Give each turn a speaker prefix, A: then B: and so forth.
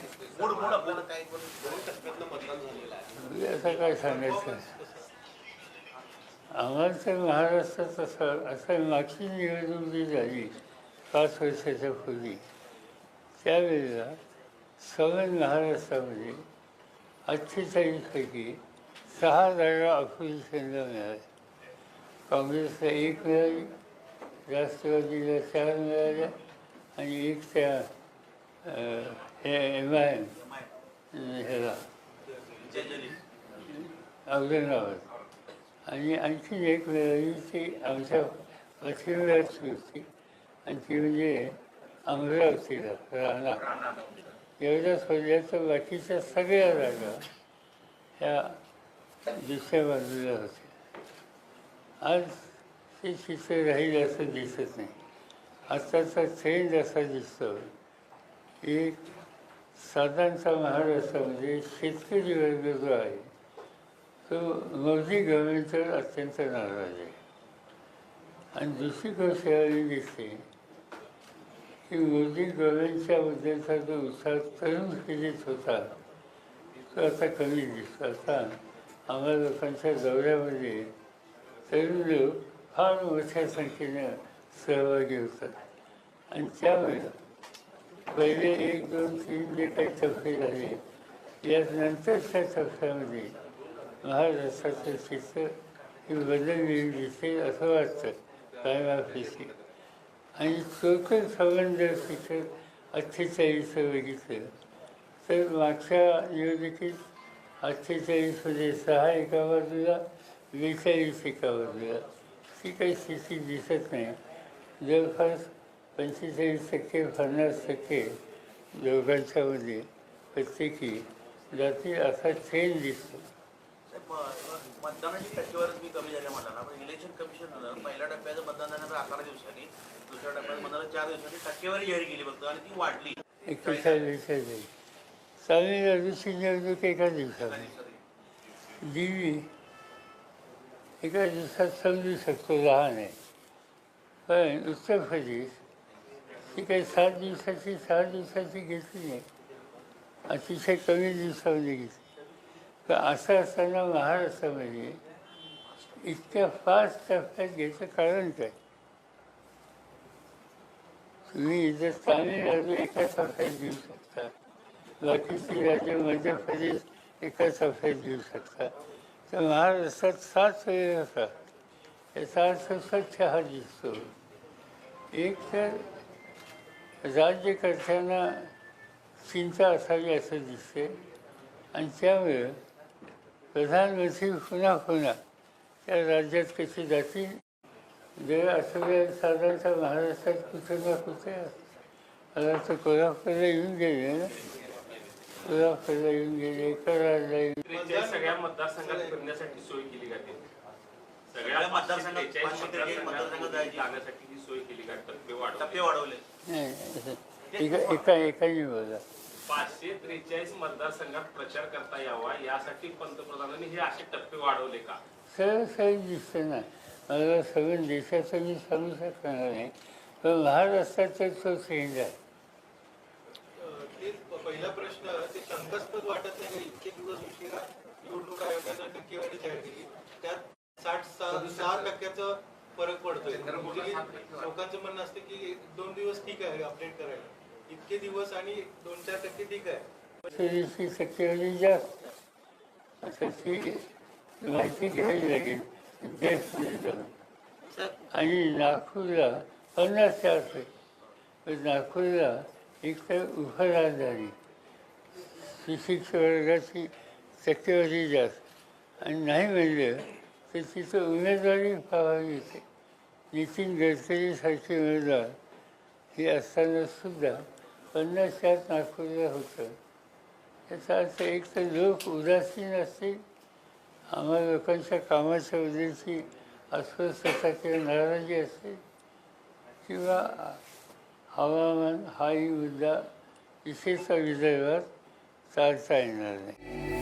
A: आता
B: म्हणजे काय सांगायचं? आम्हाला तर महाराष्ट्रात असं असं मागची निवडणूक जी झाली पाच वर्षाच्या पूर्वी त्यावेळेला सवन महाराष्ट्रामध्ये अठ्ठेचाळीसपैकी सहा जागा अपोजिशनला मिळाल्या काँग्रेसला एक मिळाली राष्ट्रवादीला चार मिळाल्या आणि एक त्या हे एम आय एम ह्याला औरंगाबाद आणि आणखी एक वेळी आमच्या पश्चिमेची होती आणि ती म्हणजे अमरावतीला राहणार एवढ्या सोडल्या बाकीच्या सगळ्या जागा ह्या दुसऱ्या बाजूला होत्या आज ते चित्र राहील असं दिसत नाही. आत्ताचा ट्रेंड असा दिसतो एक साधारणचा महाराष्ट्र म्हणजे शेतकरी वर्ग जो आहे. तो मोदी गव्हर्नमेंटवर अत्यंत नाराज आहे. आणि दुसरी गोष्ट यावेळी दिसते की मोदी गव्हर्नमेंटच्या मुद्द्याचा जो उत्साह तरुण पिढीत होता तो आता कमी दिसतो. आता आम्हा लोकांच्या दौऱ्यामध्ये तरुण लोक फार मोठ्या संख्येनं सहभागी होतात. आणि त्यामुळे पहिले एक दोन तीन जे काही टप्पे झाले. या नंतरच्या टप्प्यामध्ये महाराष्ट्राचं चित्र हे बदललेली दिसेल असं वाटतं कायमाफीशी आणि टोटल जर चित्र अठ्ठेचाळीस बघितलं. तर मागच्या निवडणुकीत अठ्ठेचाळीसमध्ये सहा एका बाजूला बेचाळीस एका बाजूला. ती काही स्थिती दिसत नाही. जवळपास पंचेचाळीस टक्के पन्नास टक्के दोघांच्यामध्ये प्रत्येकी जातील असा ट्रेंड दिसतो.
A: मतदानाची टक्केवारीच मी कमी झाल्या म्हणाला. पण इलेक्शन कमिशन पहिल्या टप्प्याचं मतदान झाल्यानंतर अकरा दिवसांनी दुसऱ्या टप्प्यात मतदान चार दिवसांनी टक्केवारी जाहीर केली फक्त आणि ती वाढली.
B: एक्केचाळीस जाईल तामिळनाडूची निवडणूक एका दिवसामध्ये दिल्ली एका दिवसात समजू शकतो लहान आहे. पण उत्तर प्रदेश ती काही सात दिवसाची सहा दिवसाची घेतली नाही. अतिशय कमी दिवसामध्ये घेतली. तर असं असताना महाराष्ट्रामध्ये इतक्या फास्ट टप्प्यात घ्यायचं कारण काय? तुम्ही इथं स्थानिक राज्य एका टप्प्यात घेऊ शकता. बाकीची राज्य मध्य प्रदेश एका टप्प्यात घेऊ शकता. तर महाराष्ट्रात सात वेळ होतात याचा अर्थ स्वच्छ हा दिसतो. एक तर राज्यकर्त्यांना चिंता असावी असं दिसते आणि त्यामुळे प्रधानमंत्री पुन्हा पुन्हा त्या राज्यात कसे जातील जर असं वेळ साधारणतः महाराष्ट्रात कुठे ना कुठे असतं. मला तर कोल्हापूरला येऊन गेले ना कोल्हापूरला येऊन गेले कराडला येऊन
C: सगळ्या मतदारसंघात फिरण्यासाठी सोय केली जाते
A: पाचशे त्रेचाळीस मतदारसंघात जायची.
C: जाण्यासाठी ही सोय केली जाते टप्पे वाढवले.
A: टप्पे वाढवले.
B: नाही एका एका एकाने बोला.
C: पाचशे त्रेचाळीस मतदारसंघात प्रचार करता यावा यासाठी पंतप्रधानांनी हे असे टप्पे वाढवले का?
B: सरळ सरळ दिसतं ना मला सगळं देशाचं मी सांगू शकणार नाही. पण महाराष्ट्राचा तो ट्रेंड आहे.
D: ते पहिला प्रश्न ते शंकास्पद वाटत नाही का? इतके दिवस उशिरा निवडणूक आयोगानं टक्केवारी जाहीर केली त्यात साठ सहा टक्क्याचा फरक पडतोय. Usually लोकांचं म्हणणं असतं की दोन दिवस ठीक आहे अपडेट करायला. इतके दिवस आणि दोन चार टक्के ठीक आहे.
B: टक्केवारी जास्त माहिती घ्यावी लागेल आणि नागपूरला पन्नास चार आहे नागपूरला एक तर उपराजधानी सुशिक्षित वर्गाची टक्केवारी जास्त. आणि नाही म्हणलं तर तिथं उमेदवारी पाहावी येते नितीन गडकरीसारखे उमेदवार. हे असताना सुद्धा पन्नास चार नागपूरला होतं. त्याचा अर्थ एक तर लोक उदासीन असतील. आम्हा लोकांच्या कामाच्या बद्दलची अस्वस्थता किंवा नाराजी असेल किंवा हवामान हाही मुद्दा विशेषतः विदर्भात चालता येणार नाही.